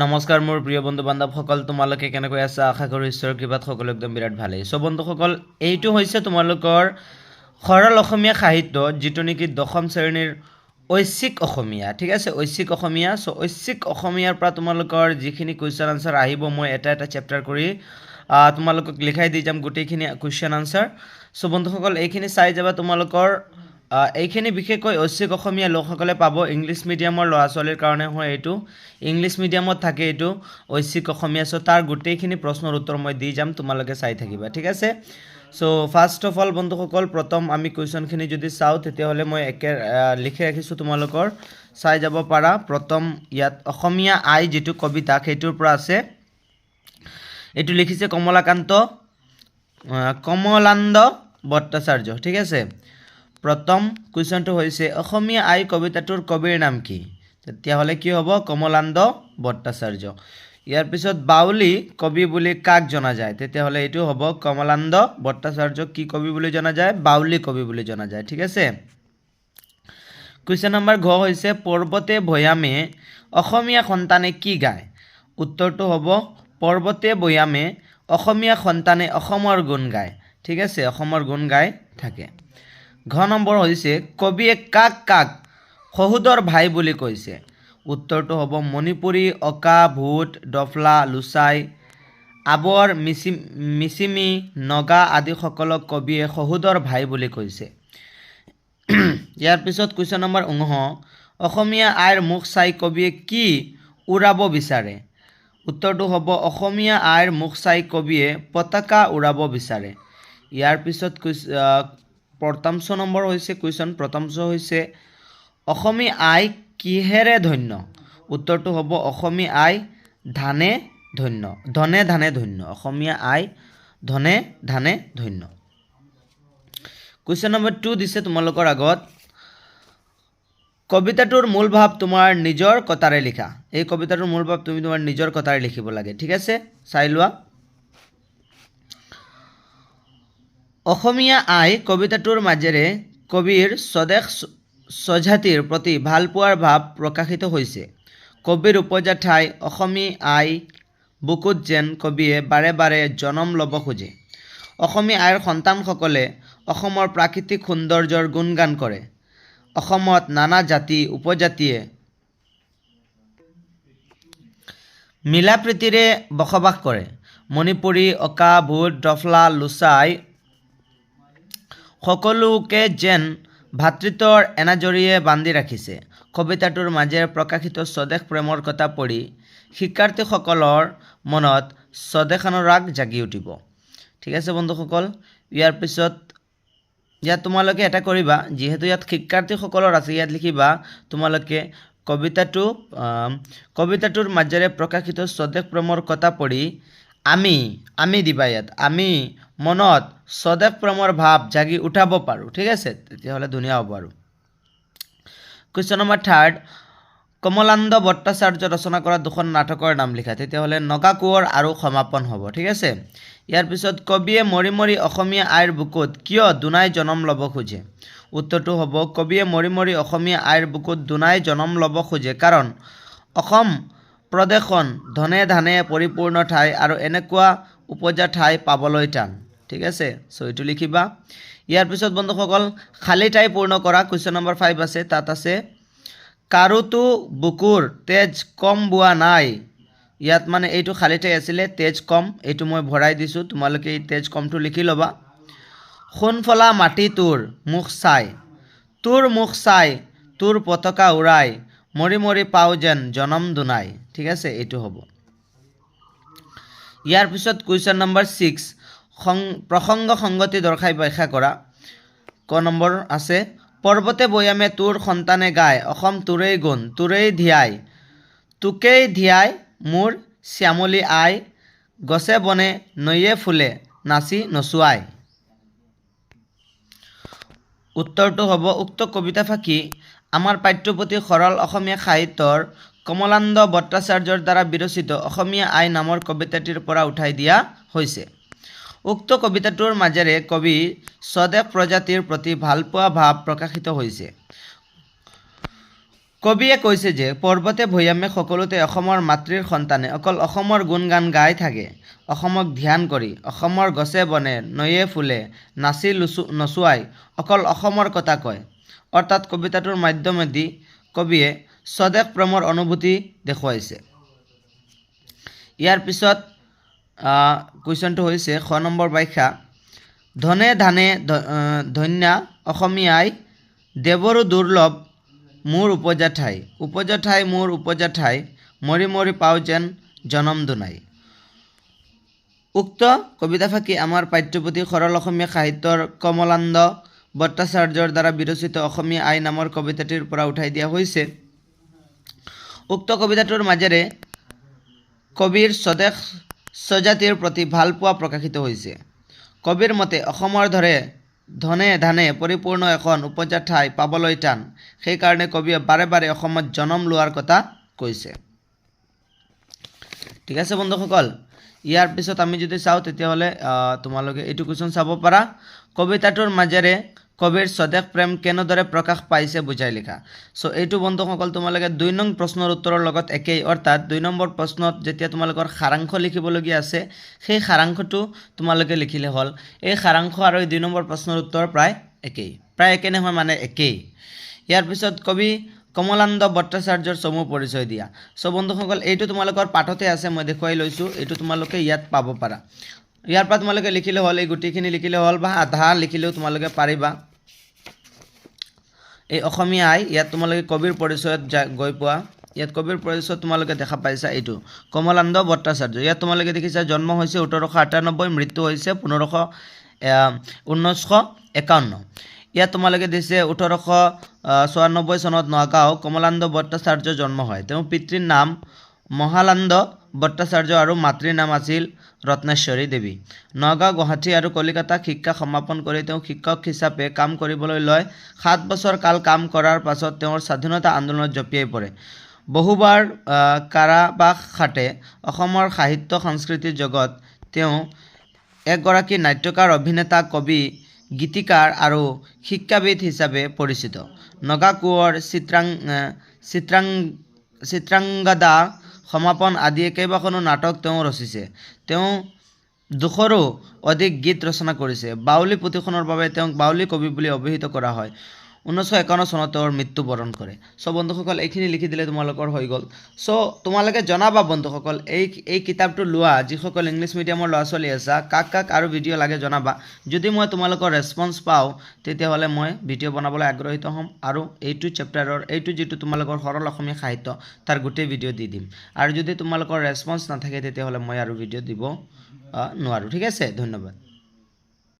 নমস্কাৰ মোৰ প্ৰিয় বন্ধু বান্ধৱসকল তোমালোকে কেনেকৈ আছা? আশা কৰোঁ ঈশ্বৰৰ কৃপাত সকলো একদম বিৰাট ভালেই। চ' বন্ধুসকল এইটো হৈছে তোমালোকৰ সৰল অসমীয়া সাহিত্য যিটো নেকি দশম শ্ৰেণীৰ ঐচ্ছিক অসমীয়া। ঠিক আছে ঐচ্ছিক অসমীয়া। চ' ঐচ্ছিক অসমীয়াৰ পৰা তোমালোকৰ যিখিনি কুৱেশ্যন আনচাৰ আহিব মই এটা এটা চেপ্টাৰ কৰি তোমালোকক লিখাই দি যাম গোটেইখিনি কুৱেশ্যন আনচাৰ চ' বন্ধুসকল এইখিনি চাই যাবা তোমালোকৰ এইখিনি বিশেষকৈ ঐচ্ছিক অসমীয়া লোকসকলে পাব। ইংলিছ মিডিয়ামৰ ল'ৰা ছোৱালীৰ কাৰণে হয় এইটো। ইংলিছ মিডিয়ামত থাকে এইটো ঐচ্ছিক অসমীয়া। চ' তাৰ গোটেইখিনি প্ৰশ্নৰ উত্তৰ মই দি যাম, তোমালোকে চাই থাকিবা। ঠিক আছে? চ' ফাৰ্ষ্ট অফ অল বন্ধুসকল, প্ৰথম আমি কুৱেশ্যনখিনি যদি চাওঁ, তেতিয়াহ'লে মই একে লিখি ৰাখিছোঁ তোমালোকৰ। চাই যাব পাৰা। প্ৰথম, ইয়াত অসমীয়া আই যিটো কবিতা, সেইটোৰ পৰা আছে। এইটো লিখিছে কমলাকান্ত কমলান্দ ভট্টাচাৰ্য। ঠিক আছে? প্ৰথম কুৱেশ্যনটো হৈছে, অসমীয়া আই কবিতাটোৰ কবিৰ নাম কি? তেতিয়াহ'লে কি হ'ব? কমলান্দ ভট্টাচাৰ্য। ইয়াৰ পিছত বাউলী কবি বুলি কাক জনা যায়? তেতিয়াহ'লে এইটো হ'ব কমলান্দ ভট্টাচাৰ্যক কি কবি বুলি জনা যায়? বাউলী কবি বুলি জনা যায়, ঠিক আছে? কুৱেশ্যন নম্বৰ ঘ হৈছে, পৰ্বতে ভৈয়ামে অসমীয়া সন্তানে কি গায়? উত্তৰটো হ'ব, পৰ্বতে ভৈয়ামে অসমীয়া সন্তানে অসমৰ গুণ গায়। ঠিক আছে, অসমৰ গুণ গাই থাকে। ঘ নম্বৰ হৈছে, কবিয়ে কাক কাক শহুদৰ ভাই বুলি কৈছে। উত্তৰটো হ'ব মণিপুৰী, অকা, ভূত, ডফলা, লুচাই আৱৰ মিচি মিচিমি, নগা আদিসকলক কবিয়ে শহুদৰ ভাই বুলি কৈছে। ইয়াৰ পিছত কুৱেশ্যন নম্বৰ ঊনহ অসমীয়া আইৰ মুখ চাই কবিয়ে কি উৰাব বিচাৰে? উত্তৰটো হ'ব, অসমীয়া আইৰ মুখ চাই কবিয়ে পতাকা উৰাব বিচাৰে। ইয়াৰ পিছত প্ৰথমশ নম্বৰ হৈছে কুৱেশ্যন প্ৰথমশ হৈছে, অসমী আই কিহেৰে ধন্য? উত্তৰটো হ'ব, অসমী আই ধানে ধন্য, ধনে ধানে ধন্য অসমীয়া আই ধনে ধানে ধন্য। কুৱেশ্যন নম্বৰ টু দিছে তোমালোকৰ আগত, কবিতাটোৰ মূল ভাৱ তোমাৰ নিজৰ কথাৰে লিখা। এই কবিতাটোৰ মূল ভাৱ তুমি তোমাৰ নিজৰ কথাৰে লিখিব লাগে, ঠিক আছে? চাই লোৱা। অসমীয়া আই কবিতাটোৰ মাজেৰে কবিৰ স্বদেশ স্বজাতিৰ প্ৰতি ভালপোৱাৰ ভাৱ প্ৰকাশিত হৈছে। কবিৰ উপজা ঠাই অসমী আই বুকুত যেন কবিয়ে বাৰে বাৰে জনম ল'ব খোজে। অসমী আইৰ সন্তানসকলে অসমৰ প্ৰাকৃতিক সৌন্দৰ্যৰ গুণগান কৰে। অসমত নানা জাতি, উপজাতিয়ে মিলা প্ৰীতিৰে বসবাস কৰে। মণিপুৰী অকা ভূত ডফলা, লুচাই সকলোকে যেন ভাতৃত্বৰ এনাজৰীয়ে বান্ধি ৰাখিছে। কবিতাটোৰ মাজেৰে প্ৰকাশিত স্বদেশ প্ৰেমৰ কথা পঢ়ি শিক্ষাৰ্থীসকলৰ মনত স্বদেশানুৰাগ জাগি উঠিব। ঠিক আছে বন্ধুসকল, ইয়াৰ পিছত ইয়াত তোমালোকে এটা কৰিবা, যিহেতু ইয়াত শিক্ষাৰ্থীসকলৰ আছে, ইয়াত লিখিবা তোমালোকে কবিতাটো কবিতাটোৰ মাজেৰে প্ৰকাশিত স্বদেশ প্ৰেমৰ কথা পঢ়ি আমি আমি দিবা ইয়াত আমি মনত স্বদেশ প্ৰেমৰ ভাৱ জাগি উঠাব পাৰোঁ, ঠিক আছে? তেতিয়াহ'লে ধুনীয়া হ'ব আৰু। Question number third Kamalananda Bhattacharya ৰচনা কৰা দুখন নাটকৰ নাম লিখা, তেতিয়াহ'লে নগা কোঁৱৰ আৰু সমাপন হ'ব, ঠিক আছে? ইয়াৰ পিছত, কবিয়ে মৰি মৰি অসমীয়া আইৰ বুকুত কিয় দুনাই জনম ল'ব খোজে? উত্তৰটো হ'ব, কবিয়ে মৰি মৰি অসমীয়া আইৰ বুকুত দুনাই জনম ল'ব খোজে, কাৰণ অসম প্ৰদেশখন ধনে ধানে পৰিপূৰ্ণ ঠাই আৰু এনেকুৱা উপজা ঠাই পাবলৈ টান। ঠিক আছে? চ' এইটো লিখিবা। ইয়াৰ পিছত বন্ধুসকল, খালী ঠাই পূৰ্ণ কৰা কুৱেশ্যন নম্বৰ ফাইভ আছে, তাত আছে, কাৰোতো বুকুৰ তেজ কম বোৱা নাই। ইয়াত মানে এইটো খালী ঠাই আছিলে, তেজ কম। এইটো মই ভৰাই দিছোঁ, তোমালোকে এই তেজ কমটো লিখি ল'বা। সোণফলা মাটি তোৰ মুখ চাই। তোৰ মুখ চাই, তোৰ পতাকা উৰাই। মৰি মৰি পাওঁ যেন জনম দুনাই। ঠিক আছে, এইটো হ'ব। ইয়াৰ পিছত কুৱেশ্যন নম্বৰ ছিক্স সং প্ৰসংগ সংগতি দৰ্শাই ব্যাখ্যা কৰা। ক নম্বৰ আছে, পৰ্বতে বৈয়ামে তোৰ সন্তানে গায়, অসম তোৰেই গুণ, তোৰেই ধিয়াই, তোকেই ধিয়াই মোৰ শ্যামলী আই, গছে বনে নৈয়ে ফুলে, নাচি নচুৱাই। উত্তৰটো হ'ব, উক্ত কবিতা ফাঁকি, আমাৰ পাঠ্যপুথি সৰল অসমীয়া সাহিত্যৰ কমলান্দ ভট্টাচাৰ্যৰ দ্বাৰা বিৰচিত অসমীয়া আই নামৰ কবিতাটিৰ পৰা উঠাই দিয়া হৈছে। উক্ত কবিতাটোৰ মাজেৰে কবি স্বদেশ প্ৰজাতিৰ প্ৰতি ভালপোৱা ভাৱ প্ৰকাশিত হৈছে। কবিয়ে কৈছে যে, পৰ্বতে ভৈয়ামে সকলোতে অসমৰ মাতৃৰ সন্তানে অকল অসমৰ গুণগান গাই থাকে, অসমক ধ্যান কৰি, অসমৰ গছে বনে, নৈয়ে ফুলে, নাচি লুচু, নচুৱাই, অকল অসমৰ কথা কয়। অৰ্থাৎ কবিতাটোৰ মাধ্যমেদি কবিয়ে স্বদেশ প্ৰেমৰ অনুভূতি দেখুৱাইছে। ইয়াৰ পিছত কুৱেশ্যনটো হৈছে শ নম্বৰ ব্যাখ্যা। ধনে ধানে ধন্যা অসমীয়াই দেৱৰো দুৰ্লভ মোৰ উপজা ঠাই উপজা ঠাই মোৰ উপজা ঠাই মৰি মৰি পাওঁ যেন জনম দুনাই। উক্ত কবিতাফাঁকি আমাৰ পাঠ্যপুথি সৰল অসমীয়া সাহিত্যৰ কমলানন্দ ভট্টাচাৰ্যৰ দ্বাৰা বিৰচিত অসমীয়া আই নামৰ কবিতাটিৰ পৰা উঠাই দিয়া হৈছে। উক্ত কবিতাটোৰ মাজেৰে কবিৰ স্বদেশ স্বজাতিৰ প্ৰতি ভালপোৱা প্ৰকাশিত হৈছে। কবিৰ মতে, অসমৰ দৰে ধনে ধানে পৰিপূৰ্ণ এখন উপজা ঠাই পাবলৈ টান। সেইকাৰণে কবিয়ে বাৰে বাৰে অসমত জনম লোৱাৰ কথা কৈছে। ঠিক আছে বন্ধুসকল, ইয়াৰ পিছত আমি যদি চাওঁ, তেতিয়াহ'লে তোমালোকে এইটো কুৱেশ্যন চাব পাৰা। কবিতাটোৰ মাজেৰে কবিৰ স্বদেশ প্ৰেম কেনেদৰে প্ৰকাশ পাইছে বুজাই লিখা। চ' এইটো বন্ধুসকল, তোমালোকে দুই নং প্ৰশ্নৰ উত্তৰৰ লগত একেই, অৰ্থাৎ দুই নম্বৰ প্ৰশ্নত যেতিয়া তোমালোকৰ সাৰাংশ লিখিবলগীয়া আছে, সেই সাৰাংশটো তোমালোকে লিখিলে হ'ল। এই সাৰাংশ আৰু এই দুই নম্বৰ প্ৰশ্নৰ উত্তৰ প্ৰায় একেই। প্ৰায় একে নহয় মানে একেই। ইয়াৰ পিছত কবি কমলানন্দ ভট্টাচাৰ্যৰ চমু পৰিচয় দিয়া। চ' বন্ধুসকল, এইটো তোমালোকৰ পাঠতে আছে, মই দেখুৱাই লৈছোঁ, এইটো তোমালোকে ইয়াত পাব পাৰা। ইয়াৰ পৰা তোমালোকে লিখিলে হ'ল, এই গোটেইখিনি লিখিলে হ'ল বা আধা লিখিলেও তোমালোকে পাৰিবা। এই অসমীয়াই ইয়াত তোমালোকে কবিৰ পৰিচয়ত যা গৈ পোৱা। ইয়াত কবিৰ পৰিচয়ত তোমালোকে দেখা পাইছা এইটো। কমলানন্দ ভট্টাচাৰ্য। ইয়াত তোমালোকে দেখিছা জন্ম হৈছে ওঠৰশ আঠানব্বৈ মৃত্যু হৈছে পোন্ধৰশ ঊনৈছশ একাৱন্ন। ইয়াত তোমালোকে দিছে ওঠৰশ চৌৰানব্বৈ চনত নগাঁও কমলানন্দ ভট্টাচাৰ্য জন্ম হয়। তেওঁৰ পিতৃৰ নাম মহানন্দ ভট্টাচাৰ্য আৰু মাতৃৰ নাম আছিল ৰত্নেশ্বৰী দেৱী। নগাঁও, গুৱাহাটী আৰু কলিকতাত শিক্ষা সমাপন কৰি তেওঁ শিক্ষক হিচাপে কাম কৰিবলৈ লয়। সাত বছৰ কাল কাম কৰাৰ পাছত তেওঁৰ স্বাধীনতা আন্দোলনত জঁপিয়াই পৰে। বহুবাৰ কাৰাবাস খাটে অসমৰ সাহিত্য সংস্কৃতিৰ জগত তেওঁ এগৰাকী নাট্যকাৰ, অভিনেতা, কবি, গীতিকাৰ আৰু শিক্ষাবিদ হিচাপে পৰিচিত। নগা কোঁৱৰ চিত্ৰাং চিত্ৰাং, চিত্ৰাংগদা সমাপন আদিয়ে কেইবাখনো নাটক তেওঁ ৰচিছে। তেওঁ দুশৰো অধিক গীত ৰচনা কৰিছে। বাউলী পুথিখনৰ বাবে তেওঁক বাউলী কবি বুলি অভিহিত কৰা হয়। ঊনৈছশ একাৱন্ন চনত তেওঁৰ মৃত্যুবৰণ কৰে। চ' বন্ধুসকল, এইখিনি লিখি দিলে তোমালোকৰ হৈ গ'ল। চ' তোমালোকে জনাবা বন্ধুসকল, এই এই কিতাপটো লোৱা, যিসকল ইংলিছ মিডিয়ামৰ ল'ৰা ছোৱালী আছা, কাক কাক আৰু ভিডিঅ' লাগে জনাবা। যদি মই তোমালোকৰ ৰেচপন্স পাওঁ, তেতিয়াহ'লে মই ভিডিঅ' বনাবলৈ আগ্ৰহীত হ'ম আৰু এইটো চেপ্টাৰৰ, এইটো যিটো তোমালোকৰ সৰল অসমীয়া সাহিত্য, তাৰ গোটেই ভিডিঅ' দি দিম। আৰু যদি তোমালোকৰ ৰেচপন্স নাথাকে, তেতিয়াহ'লে মই আৰু ভিডিঅ' দিব নোৱাৰোঁ। ঠিক আছে? ধন্যবাদ।